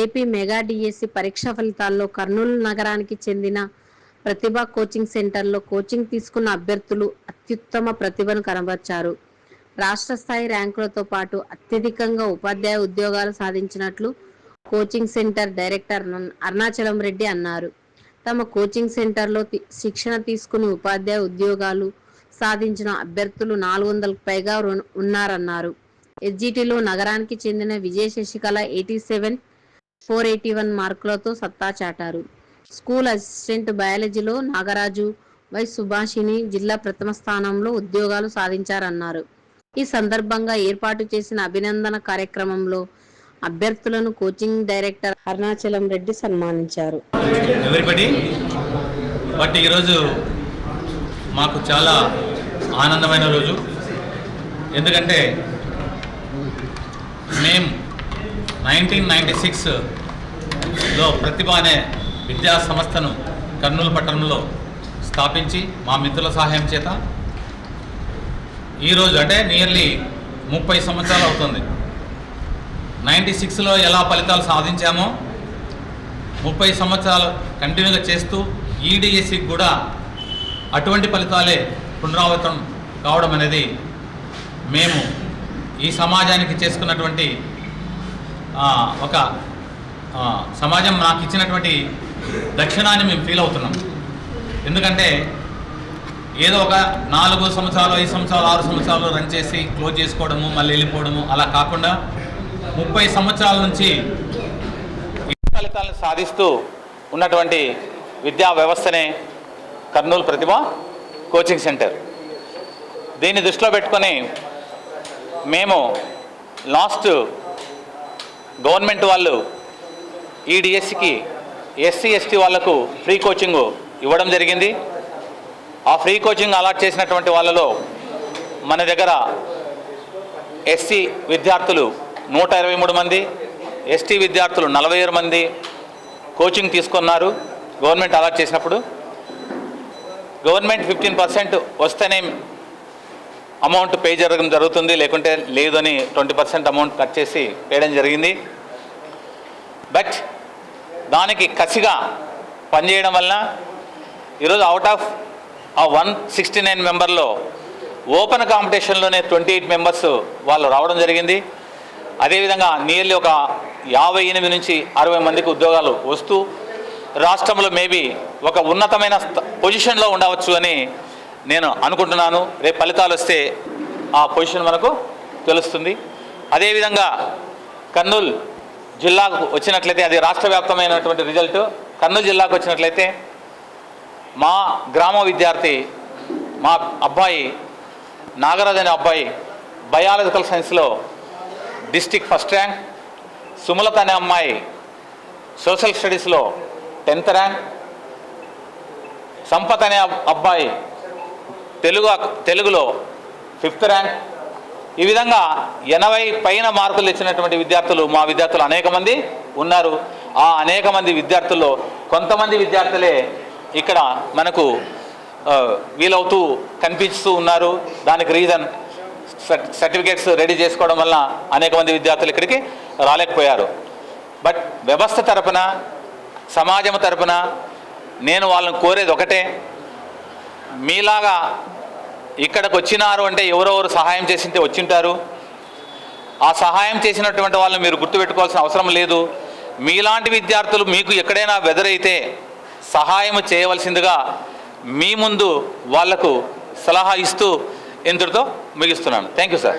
AP mega DSC పరీక్ష ఫలితాల్లో కర్నూలు నగరానికి చెందిన ప్రతిభ కోచింగ్ సెంటర్లో కోచింగ్ తీసుకున్న అభ్యర్థులు అత్యుత్తమ ప్రతిభను కనబర్చారు. రాష్ట్ర స్థాయి ర్యాంకులతో పాటు అత్యధికంగా ఉపాధ్యాయ ఉద్యోగాలు సాధించినట్లు coaching centre director Arunachalam Reddy అన్నారు. తమ కోచింగ్ సెంటర్లో శిక్షణ తీసుకుని ఉపాధ్యాయ ఉద్యోగాలు సాధించిన అభ్యర్థులు నాలుగు వందలకు పైగా ఉన్నారన్నారు. ఎస్జిటిలో నగరానికి చెందిన Vijaya Sasikala eighty seven four eighty one మార్కులతో సత్తా చాటారు. స్కూల్ అసిస్టెంట్ బయాలజీలో నాగరాజు వై సుభాషిని జిల్లా ప్రథమ స్థానంలో ఉద్యోగాలు సాధించారన్నారు. ఈ సందర్భంగా ఏర్పాటు చేసిన అభినందన కార్యక్రమంలో అభ్యర్థులను కోచింగ్ డైరెక్టర్ అరుణాచలం రెడ్డి సన్మానించారు. బట్ ఈరోజు మాకు చాలా ఆనందమైన రోజు. ఎందుకంటే మేము నైన్టీన్ నైంటీ సిక్స్లో ప్రతిభ అనే విద్యా సంస్థను కర్నూలు పట్టణంలో స్థాపించి మా మిత్రుల సహాయం చేత ఈరోజు అంటే నియర్లీ ముప్పై సంవత్సరాలు అవుతుంది. నైంటీ సిక్స్లో ఎలా ఫలితాలు సాధించామో ముప్పై సంవత్సరాలు కంటిన్యూగా చేస్తూ ఈడిఎస్సికి కూడా అటువంటి ఫలితాలే పునరావృతం కావడం అనేది మేము ఈ సమాజానికి చేసుకున్నటువంటి ఒక సమాజం నాకు ఇచ్చినటువంటి దక్షిణాన్ని మేము ఫీల్ అవుతున్నాం. ఎందుకంటే ఏదో ఒక నాలుగు సంవత్సరాలు ఐదు సంవత్సరాలు ఆరు సంవత్సరాలు రన్ చేసి క్లోజ్ చేసుకోవడము మళ్ళీ వెళ్ళిపోవడము అలా కాకుండా ముప్పై సంవత్సరాల నుంచి ఫలితాలను సాధిస్తూ ఉన్నటువంటి విద్యా వ్యవస్థనే కర్నూలు ప్రతిభ కోచింగ్ సెంటర్ దీన్ని దృష్టిలో పెట్టుకొని మేము లాస్ట్ గవర్నమెంట్ వాళ్ళు ఈ డిఎస్సికి ఎస్సీ ఎస్టీ వాళ్ళకు ఫ్రీ కోచింగ్ ఇవ్వడం జరిగింది. ఆ ఫ్రీ కోచింగ్ అలాట్ చేసినటువంటి వాళ్ళలో మన దగ్గర ఎస్సీ విద్యార్థులు నూట ఇరవై మూడు మంది ఎస్టీ విద్యార్థులు నలభై ఆరు మంది కోచింగ్ తీసుకున్నారు గవర్నమెంట్ అలాట్ చేసినప్పుడు. గవర్నమెంట్ ఫిఫ్టీన్ పర్సెంట్ వస్తేనే అమౌంట్ పే జరగడం జరుగుతుంది లేకుంటే లేదని ట్వంటీ పర్సెంట్ అమౌంట్ కట్ చేసి వేయడం జరిగింది. బట్ దానికి కసిగా పనిచేయడం వలన ఈరోజు అవుట్ ఆఫ్ ఆ వన్ సిక్స్టీ నైన్ మెంబర్లో ఓపెన్ కాంపిటీషన్లోనే ట్వంటీ ఎయిట్ మెంబర్స్ వాళ్ళు రావడం జరిగింది. అదేవిధంగా నియర్లీ ఒక యాభై ఎనిమిది నుంచి అరవై మందికి ఉద్యోగాలు వస్తూ రాష్ట్రంలో మేబీ ఒక ఉన్నతమైన పొజిషన్లో ఉండవచ్చు అని నేను అనుకుంటున్నాను రేపు ఫలితాలు వస్తే ఆ పొజిషన్ మనకు తెలుస్తుంది. అదేవిధంగా కర్నూలు జిల్లాకు వచ్చినట్లయితే అది రాష్ట్ర వ్యాప్తమైనటువంటి రిజల్ట్ కర్నూలు జిల్లాకు వచ్చినట్లయితే మా గ్రామ విద్యార్థి మా అబ్బాయి నాగరాజ్ అనే అబ్బాయి బయాలజికల్ సైన్స్లో డిస్టిక్ ఫస్ట్ ర్యాంక్ సుమలత అనే అమ్మాయి సోషల్ స్టడీస్లో టెన్త్ ర్యాంక్ సంపత్ అనే అబ్బాయి తెలుగు తెలుగులో ఫిఫ్త్ ర్యాంక్. ఈ విధంగా ఎనభై పైన మార్కులు ఇచ్చినటువంటి విద్యార్థులు మా విద్యార్థులు అనేక మంది ఉన్నారు. ఆ అనేక మంది విద్యార్థుల్లో కొంతమంది విద్యార్థులే ఇక్కడ మనకు వీలవుతూ కనిపిస్తూ ఉన్నారు. దానికి రీజన్ సర్టిఫికేట్స్ రెడీ చేసుకోవడం వల్ల అనేక మంది విద్యార్థులు ఇక్కడికి రాలేకపోయారు. బట్ వ్యవస్థ తరపున సమాజం తరపున నేను వాళ్ళని కోరేది ఒకటే మీలాగా ఇక్కడికి వచ్చినారు అంటే ఎవరెవరు సహాయం చేసింటే వచ్చింటారు? ఆ సహాయం చేసినటువంటి వాళ్ళని మీరు గుర్తుపెట్టుకోవాల్సిన అవసరం లేదు. మీలాంటి విద్యార్థులు మీకు ఎక్కడైనా వెదరైతే సహాయం చేయవలసిందిగా మీ ముందు వాళ్ళకు సలహా ఇస్తూ ఇంతటితో ముగిస్తున్నాను. Thank you sir